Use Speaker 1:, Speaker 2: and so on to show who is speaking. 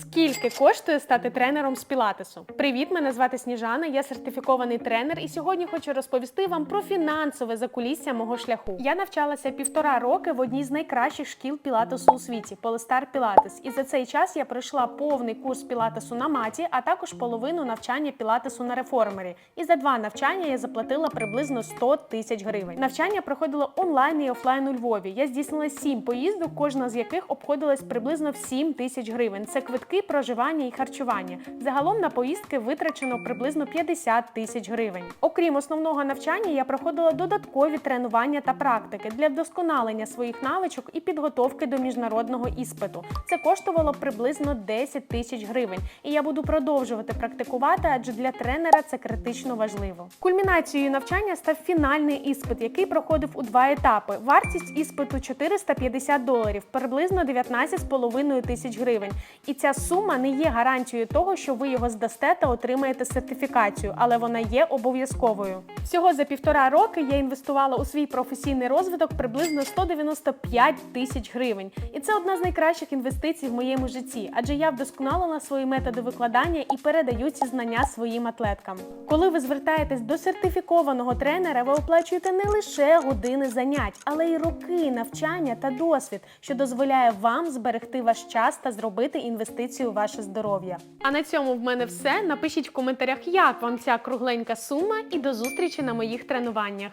Speaker 1: Скільки коштує стати тренером з пілатесу? Привіт, мене звати Сніжана, я сертифікований тренер, і сьогодні хочу розповісти вам про фінансове закулісся мого шляху. Я навчалася півтора роки в одній з найкращих шкіл пілатесу у світі Полестар Пілатес. І за цей час я пройшла повний курс пілатесу на маті, а також половину навчання пілатесу на реформері. І за два навчання я заплатила приблизно 100 тисяч гривень. Навчання проходило онлайн і офлайн у Львові. Я здійснила сім поїздок, кожна з яких обходилась приблизно в 7 тисяч гривень. Це квитки, проживання і харчування. Загалом на поїздки витрачено приблизно 50 тисяч гривень. Окрім основного навчання, я проходила додаткові тренування та практики для вдосконалення своїх навичок і підготовки до міжнародного іспиту. Це коштувало приблизно 10 тисяч гривень, і я буду продовжувати практикувати, адже для тренера це критично важливо. Кульмінацією навчання став фінальний іспит, який проходив у два етапи. Вартість іспиту 450 доларів, приблизно 19,5 тисяч гривень. І ця сума не є гарантією того, що ви його здасте та отримаєте сертифікацію, але вона є обов'язковою. Всього за півтора роки я інвестувала у свій професійний розвиток приблизно 195 тисяч гривень. І це одна з найкращих інвестицій в моєму житті, адже я вдосконалила свої методи викладання і передаю ці знання своїм атлеткам. Коли ви звертаєтесь до сертифікованого тренера, ви оплачуєте не лише години занять, але й роки навчання та досвід, що дозволяє вам зберегти ваш час та зробити інвестицію у ваше здоров'я. А на цьому в мене все. Напишіть в коментарях, як вам ця кругленька сума, і до зустрічі на моїх тренуваннях.